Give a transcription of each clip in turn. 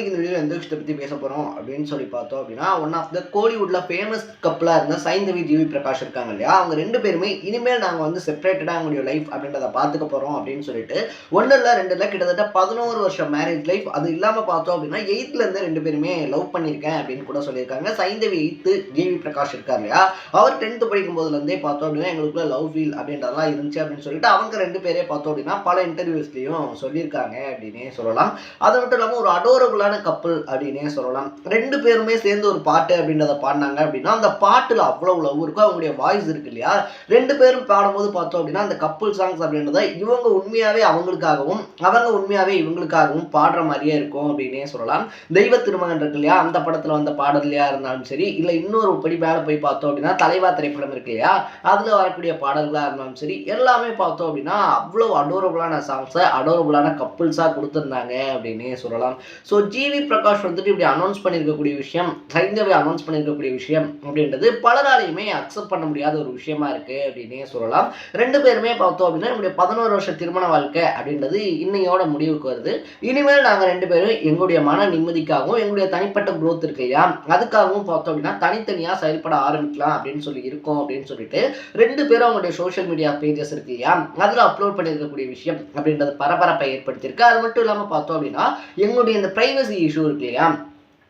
இன்னைக்கு இந்த வீடியோ எந்த விஷயத்தை பற்றி பேச போகிறோம் அப்படின்னு சொல்லி பார்த்தோம் அப்படின்னா ஒன் ஆஃப் த கோலிவுட்டில் ஃபேமஸ் கப்பலாக இருந்த சைந்தவி ஜிவி பிரகாஷ் இருக்காங்க இல்லையா? அவங்க ரெண்டு பேருமே இனிமேல் நாங்கள் வந்து செப்பரேட்டடாக அவங்களுடைய லைஃப் அப்படின்றத பார்த்துக்க போகிறோம் அப்படின்னு சொல்லிட்டு ஒன்றும் இல்லை ரெண்டு இல்லை கிட்டத்தட்ட பதினோரு வருஷம் மேரேஜ் லைஃப் அது இல்லாமல் பார்த்தோம் அப்படின்னா எயித்துலேருந்து ரெண்டு பேருமே லவ் பண்ணியிருக்கேன் அப்படின்னு கூட சொல்லியிருக்காங்க. சைந்தவி எயித்து ஜிவி பிரகாஷ் இருக்கார் இல்லையா? அவர் டென்த்து படிக்கும் போதுலேருந்தே பார்த்தோம் அப்படின்னா எங்களுக்குள்ள லவ் ஃபீல் அப்படின்றதெல்லாம் இருந்துச்சு அப்படின்னு சொல்லிட்டு அவங்க ரெண்டு பேரே பார்த்தோம் அப்படின்னா பல இன்டர்வியூஸ்லையும் சொல்லியிருக்காங்க அப்படின்னே சொல்லலாம். அது மட்டும் இல்லாமல் ஒரு அடோரபுளான கப்பல் அப்படின்னே சொல்லலாம். ரெண்டு பேருமே சேர்ந்து ஒரு பாட்டு அப்படின்றத பாடினாங்க அப்படின்னா அந்த பாட்டில் அவ்வளோ லவ் இருக்கும் அவங்களுடைய வாய்ஸ் இருக்கு இல்லையா? ரெண்டு பேரும் பாடும்போது பார்த்தோம் அப்படின்னா அந்த கப்பல் சாங்ஸ் அப்படின்றத இவங்க உண்மையாகவே அவங்களுக்காகவும் அவங்க உண்மையாகவே இவங்களுக்காகவும் பாடுற மாதிரியே இருக்கும் அப்படின்னே சொல்லலாம். தெய்வ திருமகன் இருக்கு இல்லையா? அந்த படத்தில் வந்த பாடலையா இருந்தாலும் சரி இல்லை இன்னொரு படி மேலே போய் பார்த்தோம் அப்படின்னா தலைவா திரைப்படம் இருக்கு இல்லையா? அதில் வரக்கூடிய பாடல்களாக இருந்தாலும் சரி எல்லாமே பார்த்தோம் அப்படின்னா அவ்வளோ அடோரபுளான சாங்ஸை அடோரபுளான கப்புள்ஸாக கொடுத்துருந்தாங்க அப்படின்னே சொல்லலாம். ஸோ டிவி பிரகாஷ் வந்துட்டு இப்படி அனௌன்ஸ் பண்ணியிருக்கக்கூடிய விஷயம் சைந்தவி அனௌன்ஸ் பண்ணியிருக்கக்கூடிய விஷயம் அப்படின்றது பலராலையுமே அக்செப்ட் பண்ண முடியாத ஒரு விஷயமா இருக்கு அப்படின்னே சொல்லலாம். ரெண்டு பேருமே பார்த்தோம் அப்படின்னா நம்முடைய பதினோரு வருஷ திருமண வாழ்க்கை அப்படின்றது இன்னையோட முடிவுக்கு வருது. இனிமேல் நாங்கள் ரெண்டு பேரும் எங்களுடைய மன நிம்மதிக்காகவும் எங்களுடைய தனிப்பட்ட குரோத் இருக்கு இல்லையா அதுக்காகவும் பார்த்தோம் அப்படின்னா தனித்தனியாக செயல்பட ஆரம்பிக்கலாம் அப்படின்னு சொல்லி இருக்கோம் அப்படின்னு சொல்லிட்டு ரெண்டு பேரும் அவங்களுடைய சோஷியல் மீடியா பேஜஸ் இருக்கு இல்லையா அதில் அப்லோட் பண்ணியிருக்கக்கூடிய விஷயம் அப்படின்றது பரபரப்பை ஏற்படுத்தியிருக்கு. அது மட்டும் இல்லாமல் பார்த்தோம் அப்படின்னா எங்களுடைய இந்த பிரைவசி இஷ்யூ இருக்கு இல்லையா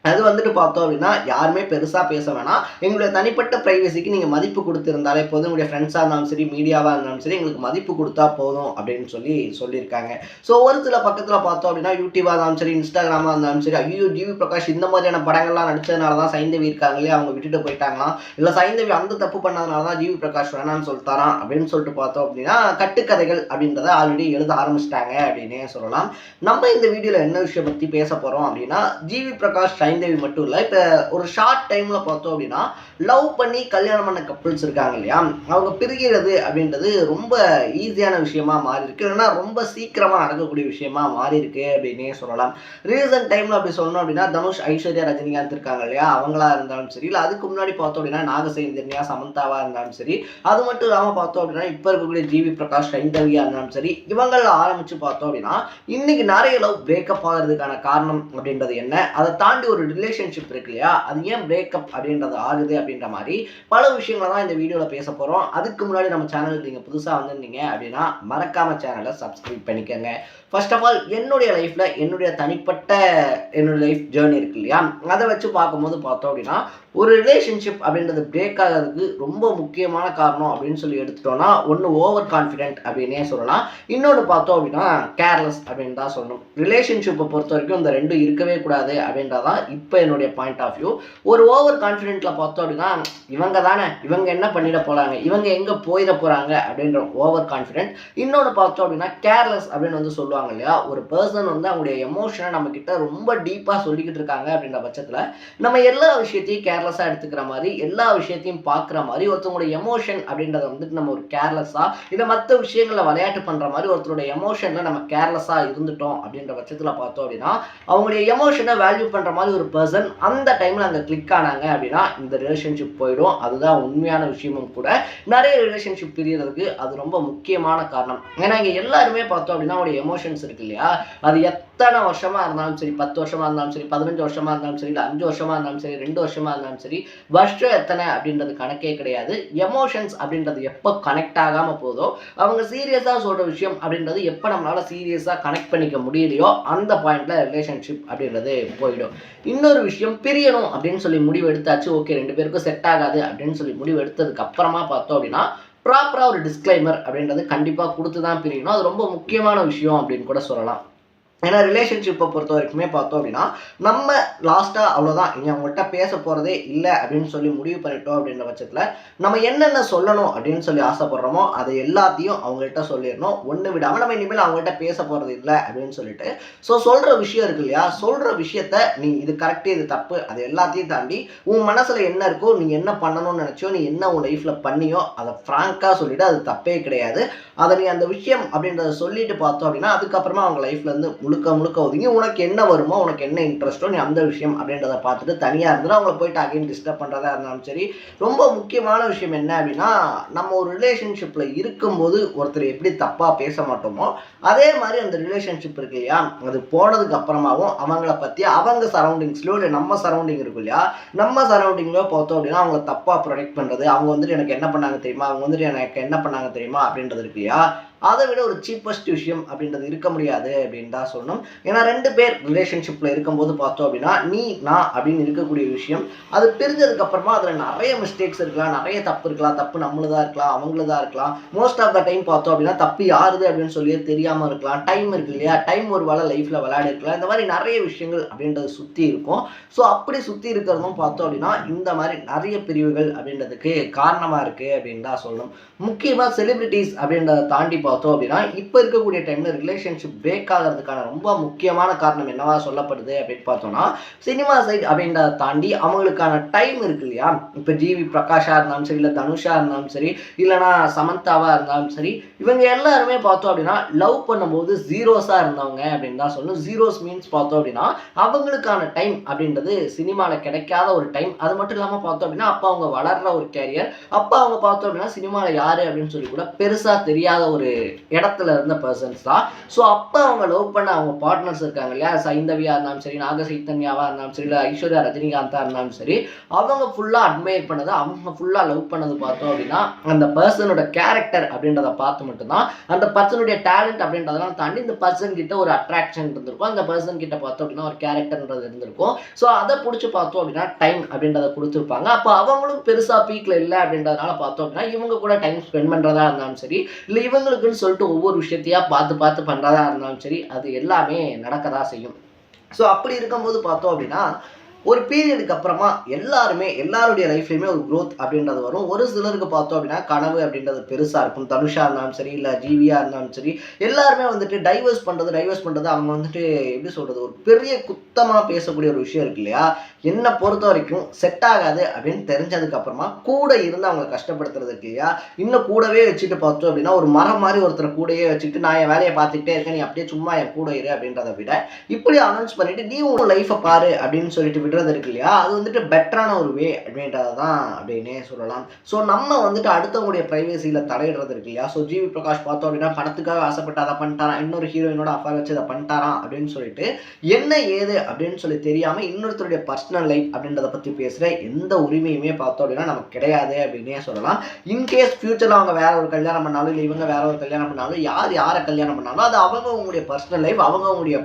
அது வந்துட்டு பார்த்தோம் அப்படின்னா யாருமே பெருசாக பேச வேணாம். எங்களுடைய தனிப்பட்ட ப்ரைவசிக்கு நீங்கள் மதிப்பு கொடுத்துருந்தாலே போதும். உங்களுடைய ஃப்ரெண்ட்ஸாக இருந்தாலும் சரி மீடியாவாக இருந்தாலும் சரி எங்களுக்கு மதிப்பு கொடுத்தா போதும் அப்படின்னு சொல்லி சொல்லியிருக்காங்க. ஸோ ஒரு சில பக்கத்தில் பார்த்தோம் அப்படின்னா யூடியூபாக இருந்தாலும் சரி இன்ஸ்டாகிராமாக இருந்தாலும் சரி ஐயோ ஜிவி பிரகாஷ் இந்த மாதிரியான படங்கள்லாம் நடிச்சதுனால தான் சைந்தவி இருக்காங்களே அவங்க விட்டுட்டு போயிட்டாங்களாம். இல்லை சைந்தவி அந்த தப்பு பண்ணதுனால தான் ஜிவி பிரகாஷ் வேணாம்னு சொல்லிட்டாராம் அப்படின்னு சொல்லிட்டு பார்த்தோம் அப்படின்னா கட்டுக்கதைகள் அப்படின்றத ஆல்ரெடி எழுத ஆரம்பிச்சிட்டாங்க அப்படின்னே சொல்லலாம். நம்ம இந்த வீடியோவில் என்ன விஷயம் பற்றி பேச போகிறோம் அப்படின்னா ஜிவி பிரகாஷ் ஐந்தேவி மட்டும் இல்லை. இப்போ ஒரு ஷார்ட் டைமில் பார்த்தோம் அப்படின்னா லவ் பண்ணி கல்யாணம் பண்ண கப்புள்ஸ் இருக்காங்க இல்லையா? அவங்க பிரிகிறது அப்படின்றது ரொம்ப ஈஸியான விஷயமா மாறி இருக்கு இல்லைன்னா ரொம்ப சீக்கிரமாக நடக்கக்கூடிய விஷயமா மாறி இருக்கு அப்படின்னே சொல்லலாம். ரீசன்ட் டைமில் அப்படி சொல்லணும் அப்படின்னா தனுஷ் ஐஸ்வர்யா ரஜினிகாந்த் இருக்காங்க இல்லையா? அவங்களா இருந்தாலும் சரி இல்லை அதுக்கு முன்னாடி பார்த்தோம் அப்படின்னா நாகசைந்தன்யா சமந்தாவாக இருந்தாலும் சரி அது மட்டும் இல்லாமல் பார்த்தோம் அப்படின்னா இப்போ இருக்கக்கூடிய ஜிவி பிரகாஷ் சைந்தவியா இருந்தாலும் சரி இவங்கள ஆரம்பித்து பார்த்தோம் அப்படின்னா இன்னைக்கு நிறைய லவ் பிரேக்கப் ஆகிறதுக்கான காரணம் அப்படின்றது என்ன? அதை தாண்டி ஒரு ரிலேஷன்ஷிப் இருக்கு இல்லையா அது ஏன் பிரேக்கப் அப்படின்றது ஆகுது அப்படின்ற மாதிரி பல விஷயங்களை தான் இந்த வீடியோவில் பேச போகிறோம் அதுக்கு முன்னாடி நம்ம சேனலுக்கு நீங்கள் புதுசாக வந்திருந்தீங்க அப்படின்னா மறக்காம சேனலை சப்ஸ்கிரைப் பண்ணிக்கோங்க. ஃபர்ஸ்ட் ஆஃப் ஆல் என்னுடைய லைஃப்பில் என்னுடைய தனிப்பட்ட என்னுடைய லைஃப் ஜேர்னி இருக்கு இல்லையா? அதை வச்சு பார்க்கும்போது பார்த்தோம் அப்படின்னா ஒரு ரிலேஷன்ஷிப் அப்படின்றது பிரேக் ஆகிறதுக்கு ரொம்ப முக்கியமான காரணம் அப்படின்னு சொல்லி எடுத்துட்டோம்னா ஒன்று ஓவர் கான்ஃபிடென்ட் அப்படின்னே சொல்லலாம். இன்னொன்று பார்த்தோம் அப்படின்னா கேர்லெஸ் அப்படின்னு தான் சொல்லணும். ரிலேஷன்ஷிப்பை பொறுத்த வரைக்கும் இந்த ரெண்டும் இருக்கவே கூடாது அப்படின்றதான் இப்போ என்னுடைய பாயிண்ட் ஆஃப் வியூ ஒரு ஓவர் கான்ஃபிடென்ட்டில் பார்த்தோம் அப்படின்னா இவங்க தானே இவங்க என்ன பண்ணிட போகிறாங்க இவங்க எங்கே போயிட போகிறாங்க அப்படின்ற ஓவர் கான்ஃபிடென்ட் இன்னொன்று பார்த்தோம் அப்படின்னா கேர்லெஸ் அப்படின்னு வந்து சொல்லுவாங்க இல்லையா? ஒரு பர்சன் வந்து அவங்களுடைய எமோஷனை நம்மக்கிட்ட ரொம்ப டீப்பாக சொல்லிக்கிட்டு இருக்காங்க அப்படின்ற பட்சத்தில் நம்ம எல்லா விஷயத்தையும் கேர்லெஸ்ஸாக எடுத்துக்கிற மாதிரி எல்லா விஷயத்தையும் பார்க்குற மாதிரி ஒருத்தவங்களுடைய எமோஷன் அப்படின்றத வந்துட்டு நம்ம ஒரு கேர்லெஸ்ஸாக இல்லை மற்ற விஷயங்களில் விளையாட்டு பண்ணுற மாதிரி ஒருத்தருடைய எமோஷனில் நம்ம கேர்லெஸ்ஸாக இருந்துட்டோம் அப்படின்ற பட்சத்தில் பார்த்தோம் அப்படின்னா அவங்களுடைய எமோஷனை வேல்யூ பண்ணுற மாதிரி ஒரு பர்சன் அந்த டைமில் அங்கே கிளிக் ஆனாங்க அப்படின்னா இந்த ரிலேஷன்ஷிப் போயிடும். அதுதான் உண்மையான விஷயமும் கூட. நிறைய ரிலேஷன்ஷிப் பிரியறதுக்கு அது ரொம்ப முக்கியமான காரணம். ஏன்னா இங்கே எல்லாருமே பார்த்தோம் அப்படின்னா அவங்களுடைய எமோஷன்ஸ் இருக்கு இல்லையா? அது எத்தனை வருஷமா இருந்தாலும் சரி பத்து வருஷமா இருந்தாலும் சரி பதினஞ்சு வருஷமா இருந்தாலும் சரி இல்லை அஞ்சு வருஷமா இருந்தாலும் சரி ரெண்டு வருஷமா இருந்தாலும் சரி வருஷம் எத்தனை அப்படின்றது கணக்கே கிடையாது. எமோஷன்ஸ் அப்படின்றது எப்போ கனெக்ட் ஆகாம போதோ அவங்க சீரியஸாக சொல்ற விஷயம் அப்படின்றது எப்போ நம்மளால சீரியஸாக கனெக்ட் பண்ணிக்க முடியலையோ அந்த பாயிண்ட்ல ரிலேஷன்ஷிப் அப்படின்றது போயிடும். இன்னொரு விஷயம் பிரியணும் அப்படின்னு சொல்லி முடிவு எடுத்தாச்சு ஓகே ரெண்டு பேருக்கும் செட் ஆகாது அப்படின்னு சொல்லி முடிவு எடுத்ததுக்கு அப்புறமா பார்த்தோம் அப்படின்னா ப்ராப்பராக ஒரு டிஸ்க்ளைமர் அப்படின்றது கண்டிப்பாக கொடுத்து தான் பிரியணும். அது ரொம்ப முக்கியமான விஷயம் அப்படின்னு கூட சொல்லலாம். ஏன்னா ரிலேஷன்ஷிப்பை பொறுத்த வரைக்குமே பார்த்தோம் அப்படின்னா நம்ம லாஸ்ட்டாக அவ்வளோதான் இனி அவங்கள்ட்ட பேச போகிறதே இல்லை அப்படின்னு சொல்லி முடிவு பண்ணிட்டோம் அப்படின்ற பட்சத்தில் நம்ம என்னென்ன சொல்லணும் அப்படின்னு சொல்லி ஆசைப்படுறோமோ அதை எல்லாத்தையும் அவங்கள்ட்ட சொல்லிடணும். ஒன்று விடாமல் நம்ம இனிமேல் அவங்கள்ட்ட பேச போகிறது இல்லை அப்படின்னு சொல்லிட்டு ஸோ சொல்கிற விஷயம் இருக்கு இல்லையா? சொல்கிற விஷயத்த நீ இது கரெக்டு இது தப்பு அது எல்லாத்தையும் தாண்டி உன் மனசில் என்ன இருக்கோ நீ என்ன பண்ணணும்னு நினச்சோ நீ என்ன உன் லைஃப்பில் பண்ணியோ அதை ஃப்ராங்காக சொல்லிவிட்டு அது தப்பே கிடையாது. அதை நீ அந்த விஷயம் அப்படின்றத சொல்லிட்டு பார்த்தோம் அப்படின்னா அதுக்கப்புறமா அவங்க லைஃப்லேருந்து முழுக்க முழுக்க ஒதுங்கி உனக்கு என்ன வருமோ உனக்கு என்ன இன்ட்ரெஸ்ட்டோ நீ அந்த விஷயம் அப்படின்றத பார்த்துட்டு தனியாக இருந்தால் அவங்கள போயிட்டு அகைன் டிஸ்டர்ப் பண்ணுறதா இருந்தாலும் சரி ரொம்ப முக்கியமான விஷயம் என்ன அப்படின்னா நம்ம ஒரு ரிலேஷன்ஷிப்பில் இருக்கும்போது ஒருத்தர் எப்படி தப்பாக பேச மாட்டோமோ அதே மாதிரி அந்த ரிலேஷன்ஷிப் இருக்கு இல்லையா அது போனதுக்கு அப்புறமாவும் அவங்கள பற்றி அவங்க சரௌண்டிங்ஸ்லையோ இல்லை நம்ம சரௌண்டிங் இருக்கும் இல்லையா நம்ம சரௌண்டிங்லையோ பார்த்தோம் அப்படின்னா அவங்கள தப்பாக ப்ரொடெக்ட் பண்ணுறது அவங்க வந்துட்டு எனக்கு என்ன பண்ணாங்க தெரியுமா அவங்க வந்துட்டு எனக்கு என்ன பண்ணாங்க தெரியுமா அப்படின்றது இருக்கு இல்லையா அதை விட ஒரு சீப்பஸ்ட் விஷயம் அப்படின்றது இருக்க முடியாது அப்படின்னு தான் சொல்லணும். ஏன்னா ரெண்டு பேர் ரிலேஷன்ஷிப்பில் இருக்கும்போது பார்த்தோம் அப்படின்னா நீ நான் அப்படின்னு இருக்கக்கூடிய விஷயம். அது பிரிஞ்சதுக்கப்புறமா அதில் நிறைய மிஸ்டேக்ஸ் இருக்கலாம் நிறைய தப்பு இருக்கலாம். தப்பு நம்மளதாக இருக்கலாம் அவங்களதாக இருக்கலாம். மோஸ்ட் ஆஃப் த டைம் பார்த்தோம் அப்படின்னா தப்பு யாருது அப்படின்னு சொல்லி தெரியாமல் இருக்கலாம். டைம் இருக்கு இல்லையா? டைம் ஒரு வேலை லைஃப்பில் விளையாடி இருக்கலாம். இந்த மாதிரி நிறைய விஷயங்கள் அப்படின்றது சுற்றி இருக்கும். ஸோ அப்படி சுற்றி இருக்கிறதும் பார்த்தோம் அப்படின்னா இந்த மாதிரி நிறைய பிரிவுகள் அப்படின்றதுக்கு காரணமாக இருக்குது அப்படின்னு தான் சொல்லணும். முக்கியமாக செலிபிரிட்டிஸ் அப்படின்றத தாண்டி பார்த்தோம் பார்த்தோம் அப்படின்னா இப்போ இருக்கக்கூடிய டைமில் ரிலேஷன்ஷிப் பிரேக் ஆகிறதுக்கான ரொம்ப முக்கியமான காரணம் என்னவா சொல்லப்படுது அப்படின்னு பார்த்தோம்னா சினிமா சைட் அப்படின்றத தாண்டி அவங்களுக்கான டைம் இருக்கு இல்லையா? இப்போ ஜிவி பிரகாஷாக இருந்தாலும் சரி இல்லை தனுஷா இருந்தாலும் சரி இல்லைனா சமந்தாவாக இருந்தாலும் சரி இவங்க எல்லாருமே பார்த்தோம் அப்படின்னா லவ் பண்ணும்போது ஜீரோஸாக இருந்தவங்க அப்படின்னு தான் சொல்லணும். ஜீரோஸ் மீன்ஸ் பார்த்தோம் அப்படின்னா அவங்களுக்கான டைம் அப்படின்றது சினிமாவில் கிடைக்காத ஒரு டைம் அது மட்டும் இல்லாமல் பார்த்தோம் அப்படின்னா அப்போ அவங்க வளர்ற ஒரு கேரியர் அப்போ அவங்க பார்த்தோம் அப்படின்னா சினிமாவில் யார் அப்படின்னு சொல்லி கூட பெருசாக தெரியாத ஒரு இடத்துல இருந்த பர்சன்ஸ் தான். ஸோ அப்போ அவங்க லவ் பண்ண அவங்க பார்ட்னர்ஸ் இருக்காங்க இல்லையா? சைந்தவியா இருந்தாலும் சரி நாக சைத்தன்யாவா இருந்தாலும் சரி இல்லை ஐஸ்வர்யா ரஜினிகாந்தா இருந்தாலும் சரி அவங்க ஃபுல்லாக அட்மையர் பண்ணது அவங்க ஃபுல்லாக லவ் பண்ணது பார்த்தோம் அப்படின்னா அந்த பர்சனோட கேரக்டர் அப்படின்றத பார்த்து மட்டும்தான் அந்த பர்சனுடைய டேலண்ட் அப்படின்றதெல்லாம் தாண்டி இந்த பர்சன் கிட்ட ஒரு அட்ராக்ஷன் இருந்திருக்கும். அந்த பர்சன் கிட்ட பார்த்தோம் அப்படின்னா ஒரு கேரக்டர்ன்றது இருந்திருக்கும். ஸோ அதை பிடிச்சி பார்த்தோம் அப்படின்னா டைம் அப்படின்றத கொடுத்துருப்பாங்க. அப்போ அவங்களும் பெருசாக பீக்கில் இல்லை அப்படின்றதுனால பார்த்தோம் அப்படின்னா இவங்க கூட டைம் ஸ்பெண்ட் பண்ணுறதா இருந்தாலும் சரி இல்லை இவங்களுக்கு அப்படின்னு சொல்லிட்டு ஒவ்வொரு விஷயத்தையா பார்த்து பார்த்து பண்ணுறதா இருந்தாலும் சரி அது எல்லாமே நடக்க தான் செய்யும். ஸோ அப்படி இருக்கும்போது பார்த்தோம் அப்படின்னா ஒரு பீரியடுக்கு அப்புறமா எல்லாருமே எல்லாருடைய லைஃப்லையுமே ஒரு க்ரோத் அப்படின்றது வரும். ஒரு சிலருக்கு பார்த்தோம் அப்படின்னா கனவு அப்படின்றது பெருசாக இருக்கும். தனுஷாக இருந்தாலும் சரி இல்லை ஜீவியாக இருந்தாலும் சரி எல்லாருமே வந்துட்டு டைவர்ஸ் பண்ணுறது டைவர்ஸ் பண்ணுறது அவங்க வந்துட்டு எப்படி சொல்கிறது ஒரு பெரிய குத்தமாக பேசக்கூடிய ஒரு விஷயம் இருக்கு இல்லையா? என்னை பொறுத்த வரைக்கும் செட் ஆகாது அப்படின்னு தெரிஞ்சதுக்கப்புறமா கூட இருந்து அவங்க கஷ்டப்படுத்துறது இருக்கு இல்லையா? இன்னும் கூடவே வச்சுட்டு பார்த்தோம் அப்படின்னா ஒரு மரம் மாதிரி ஒருத்தரை கூடயே வச்சுட்டு நான் என் வேலையை பார்த்துக்கிட்டே இருக்கேன். நீ அப்படியே சும்மா என் கூட இரு அப்படின்றத விட இப்படி அனௌன்ஸ் பண்ணிட்டு நீ உன் லைஃப்பை பாரு அப்படின்னு சொல்லிட்டு விடுறது இருக்கு இல்லையா? அது வந்துட்டு பெட்டரான ஒரு வே அப்படின்றத தான் அப்படின்னே சொல்லலாம். ஸோ நம்ம வந்துட்டு அடுத்தவங்களுடைய ப்ரைவேசியில் தலையிடுறது இருக்கு இல்லையா? ஸோ ஜிவி பிரகாஷ் பார்த்தோம் அப்படின்னா பணத்துக்காக ஆசைப்பட்டு அதை பண்ணிட்டாராம் இன்னொரு ஹீரோயினோட அஃபேர் வச்சு அதை பண்ணிட்டாராம் அப்படின்னு சொல்லிட்டு என்ன ஏது அப்படின்னு சொல்லி தெரியாமல் இன்னொருத்தருடைய பர்சனல் லைஃப் அப்படின்றத பற்றி பேசுகிற எந்த உரிமையுமே பார்த்தோம் அப்படின்னா நமக்கு கிடையாது அப்படின்னே சொல்லலாம். இன்கேஸ் ஃபியூச்சரில் அவங்க வேற ஒரு கல்யாணம் பண்ணாலும் இல்லை இவங்க வேற ஒரு கல்யாணம் பண்ணாலும் யார் யாரை கல்யாணம் பண்ணாலும் அது அவங்கவுங்களுடைய பர்சனல் லைஃப் அவங்கவுங்களுடைய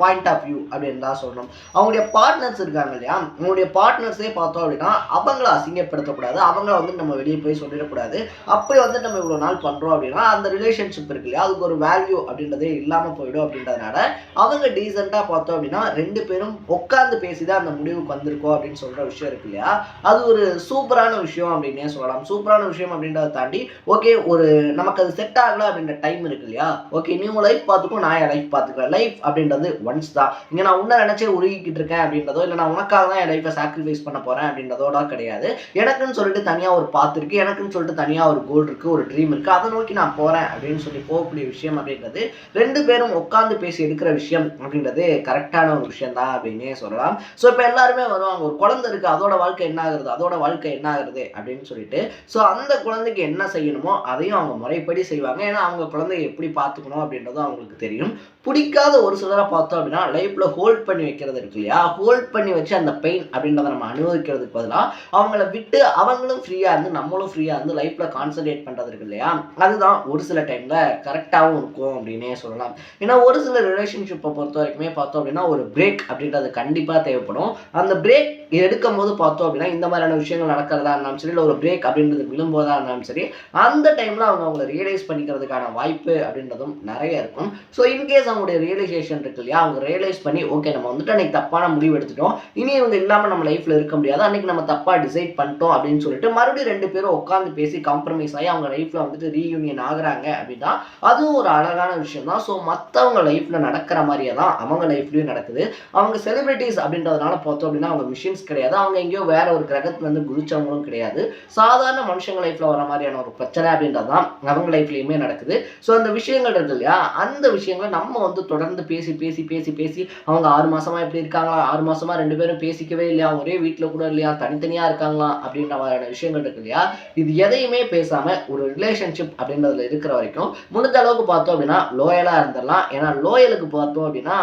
பாயிண்ட் ஆஃப் வியூ அப்படின்னு தான் சொல்லணும். அவங்களுடைய பார்ட்னர்ஸ் இருக்காங்க இல்லையா? அவங்களுடைய பார்ட்னர்ஸே பார்த்தோம் அப்படின்னா அவங்கள அசிங்கப்படுத்தக்கூடாது. அவங்கள வந்து நம்ம வெளியே போய் சொல்லிடக்கூடாது. அப்படி வந்து நம்ம இவ்வளோ நாள் பண்ணுறோம் அப்படின்னா அந்த ரிலேஷன்ஷிப் இருக்கு இல்லையா? அதுக்கு ஒரு வேல்யூ அப்படின்றதே இல்லாமல் போயிடும் அப்படின்றதுனால அவங்க டீசெண்டாக பார்த்தோம் அப்படின்னா ரெண்டு பேரும் உட்காந்து பேசி தான் அந்த முடிவுக்கு வந்திருக்கோம் அப்படின்னு சொல்கிற விஷயம் இருக்கு இல்லையா? அது ஒரு சூப்பரான விஷயம் அப்படின்னே சொல்லலாம். சூப்பரான விஷயம் அப்படின்றத தாண்டி ஓகே ஒரு நமக்கு அது செட் ஆகல அப்படின்ற டைம் இருக்கு இல்லையா? ஓகே நீ உன் லைஃப் பார்த்துக்கோ நான் என் லைஃப் பார்த்துக்கிறேன் லைஃப் அப்படின்றது ஒன்ஸ் தான். இங்கே நான் உன்னை நினச்சே உருகிக்கிட்டு இருக்கேன் அப்படின்றதோ இல்லை நான் உனக்காக தான் என் லைஃப்பை சாக்ரிஃபைஸ் பண்ண போகிறேன் அப்படின்றதோட கிடையாது. எனக்குன்னு சொல்லிட்டு தனியாக ஒரு பாத்து இருக்கு எனக்குன்னு சொல்லிட்டு தனியாக ஒரு கோல் இருக்குது ஒரு ட்ரீம் இருக்குது அதை நோக்கி நான் போகிறேன் அப்படின்னு சொல்லி போகக்கூடிய விஷயம் அப்படின்றது ரெண்டு பேரும் உட்காந்து பேசி எடுக்கிற விஷயம் அப்படின்றது கரெக்டான ஒரு விஷயம் தான் அப்படின்னே சொல்லலாம். ஸோ இப்போ எல்லாருமே வருவாங்க ஒரு குழந்தை இருக்குது அதோட வாழ்க்கை என்ன ஆகுறது அதோட வாழ்க்கை என்ன ஆகுறது அப்படின்னு சொல்லிட்டு ஸோ அந்த குழந்தைக்கு என்ன செய்யணுமோ அதையும் அவங்க முறைப்படி செய்வாங்க. ஏன்னா அவங்க குழந்தைய எப்படி பார்த்துக்கணும் அப்படின்றதும் அவங்களுக்கு தெரியும். பிடிக்காத ஒரு சிலரை பார்த்தோம் அப்படின்னா லைஃப்பில் ஹோல்ட் பண்ணி வைக்கிறது இருக்கு இல்லையா? ஹோல்ட் பண்ணி வச்சு அந்த பெயின் அப்படின்றத நம்ம அனுபவிக்கிறதுக்கு பதிலாக அவங்கள விட்டு அவங்களும் ஃப்ரீயாக இருந்து நம்மளும் ஃப்ரீயாக இருந்து லைஃப்பில் கான்சன்ட்ரேட் பண்ணுறது இருக்கு இல்லையா? அதுதான் ஒரு சில டைமில் கரெக்டாகவும் இருக்கும் அப்படின்னே சொல்லலாம். ஏன்னா ஒரு சில ரிலேஷன்ஷிப்பை பொறுத்த வரைக்குமே பார்த்தோம் அப்படின்னா ஒரு பிரேக் அப்படின்றது கண்டிப்பாக தேவைப்படும். அந்த பிரேக் எடுக்கும் போது பார்த்தோம் அப்படின்னா இந்த மாதிரியான விஷயங்கள் நடக்கிறதா இருந்தாலும் சரி இல்லை ஒரு பிரேக் அப்படின்றது விழும்போதா இருந்தாலும் சரி அந்த டைமில் அவங்க அவங்கள ரியலைஸ் பண்ணிக்கிறதுக்கான வாய்ப்பு அப்படின்றதும் நிறைய இருக்கும். ஸோ இன்கேஸ் அவங்களுடைய ரியலைசேஷன் இருக்கு இல்லையா அவங்க ரியலைஸ் பண்ணி ஓகே நம்ம வந்துட்டு அன்னைக்கு தப்பான முடிவு எடுத்துட்டோம். இனி இவங்க இல்லாமல் நம்ம லைஃப்பில் இருக்க முடியாது. அன்னைக்கு நம்ம தப்பாக டிசைட் பண்ணிட்டோம் அப்படின்னு சொல்லிட்டு மறுபடியும் ரெண்டு பேரும் உட்காந்து பேசி காம்ப்ரமைஸ் ஆகி அவங்க லைஃப்பில் வந்துட்டு ரீயூனியன் ஆகுறாங்க அப்படின்னா அதுவும் ஒரு அழகான விஷயம் தான். ஸோ மற்றவங்க லைஃப்பில் நடக்கிற மாதிரியே தான் அவங்க லைஃப்லையும் நடக்குது. அவங்க செலிபிரிட்டிஸ் அப்படின்றதுனால பார்த்தோம் அப்படின்னா அவங்க மிஷின்ஸ் கிடையாது. அவங்க எங்கேயோ வேற ஒரு கிரகத்துலேருந்து குதிச்சவங்களும் கிடையாது. சாதாரண மனுஷங்க லைஃப்பில் வர மாதிரியான ஒரு பிரச்சனை அப்படின்றது தான் அவங்க லைஃப்லேயுமே நடக்குது. ஸோ அந்த விஷயங்கள் இருக்கு இல்லையா? அந்த விஷயங்களை நம்ம வந்து தொடர்ந்து பேசி பேசி பேசி பேசி பேசி அவங்க ஆறு மாசமா இப்படி இருக்காங்களா? ஆறு மாசமா ரெண்டு பேரும் பேசிக்கவே இல்லையா? ஒரே வீட்டில் கூட இல்லையா? தனித்தனியாக இருக்காங்களா? அப்படின்ற மாதிரியான விஷயங்கள் இருக்கு இல்லையா? இது எதையுமே பேசாம ஒரு ரிலேஷன்ஷிப் அப்படின்றதுல இருக்கிற வரைக்கும் முடிஞ்ச அளவுக்கு பார்த்தோம் அப்படின்னா லோயலாக இருந்துடலாம். ஏன்னா லோயலுக்கு பார்த்தோம் அப்படின்னா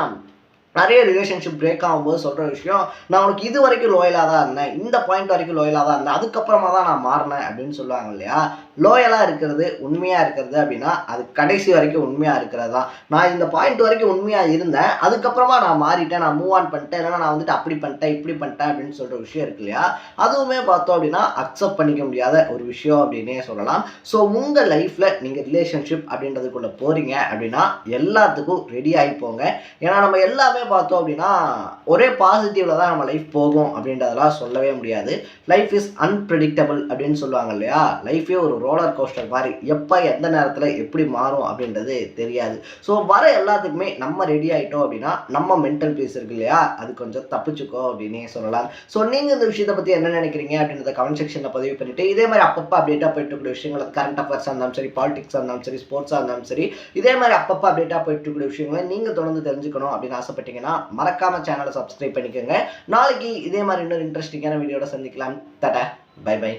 நிறைய ரிலேஷன்ஷிப் பிரேக் ஆகும்போது சொல்கிற விஷயம் நான் உனக்கு இது வரைக்கும் லோயலாக தான் இருந்தேன் இந்த பாயிண்ட் வரைக்கும் லோயலாக தான் இருந்தேன் அதுக்கப்புறமா தான் நான் மாறினேன் அப்படின்னு சொல்லுவாங்க இல்லையா? லோயலாக இருக்கிறது உண்மையாக இருக்கிறது அப்படின்னா அது கடைசி வரைக்கும் உண்மையாக இருக்கிறது தான். நான் இந்த பாயிண்ட் வரைக்கும் உண்மையாக இருந்தேன் அதுக்கப்புறமா நான் மாறிட்டேன் நான் மூவ் ஆன் பண்ணிட்டேன் இல்லைன்னா நான் வந்துட்டு அப்படி பண்ணிட்டேன் இப்படி பண்ணிட்டேன் அப்படின்னு சொல்கிற விஷயம் இருக்கு இல்லையா? அதுவுமே பார்த்தோம் அப்படின்னா அக்செப்ட் பண்ணிக்க முடியாத ஒரு விஷயம் அப்படின்னே சொல்லலாம். ஸோ உங்கள் லைஃப்பில் நீங்கள் ரிலேஷன்ஷிப் அப்படின்றதுக்குள்ளே போகிறீங்க அப்படின்னா எல்லாத்துக்கும் ரெடி ஆகி போங்க. ஏன்னா நம்ம எல்லாமே பார்த்தோம் அப்படின்னா ஒரே பாசிட்டிவ்ல தான் நம்ம லைஃப் போகும் அப்படின்றதெல்லாம் சொல்லவே முடியாது. லைஃப் இஸ் அன்பிரடிக்டபிள் அப்படின்னு சொல்லுவாங்க இல்லையா? லைஃபே ஒரு ரோலர் கோஸ்டர் மாதிரி. எப்போ எந்த நேரத்தில் எப்படி மாறும் அப்படின்றது தெரியாது. ஸோ வர எல்லாத்துக்குமே நம்ம ரெடி ஆகிட்டோம் அப்படின்னா நம்ம மென்டல் பீஸ் இருக்கு இல்லையா? அது கொஞ்சம் தப்பிச்சுக்கோ அப்படின்னே சொல்லலாம். ஸோ நீங்கள் இந்த விஷயத்தை பற்றி என்ன நினைக்கிறீங்க அப்படின்றத கமெண்ட் செக்ஷனில் பதிவு பண்ணிட்டு இதே மாதிரி அப்பப்போ அப்டேட்டாக போயிட்டு இருக்கிற விஷயங்கள் கரண்ட் அஃபேர்ஸாக இருந்தாலும் சரி பாலிடிக்ஸாக இருந்தாலும் சரி ஸ்போர்ட்ஸாக இருந்தாலும் சரி இதே மாதிரி அப்பப்போ அப்டேட்டாக போயிட்டு இருக்கிற விஷயங்களை நீங்கள் தொடர்ந்து தெரிஞ்சுக்கணும் அப்படின்னு பண்ணிட்டீங்கன்னா மறக்காம சேனலை சப்ஸ்கிரைப் பண்ணிக்கோங்க. நாளைக்கு இதே மாதிரி இன்னொரு இன்ட்ரெஸ்டிங்கான வீடியோட சந்திக்கலாம். தட பை பை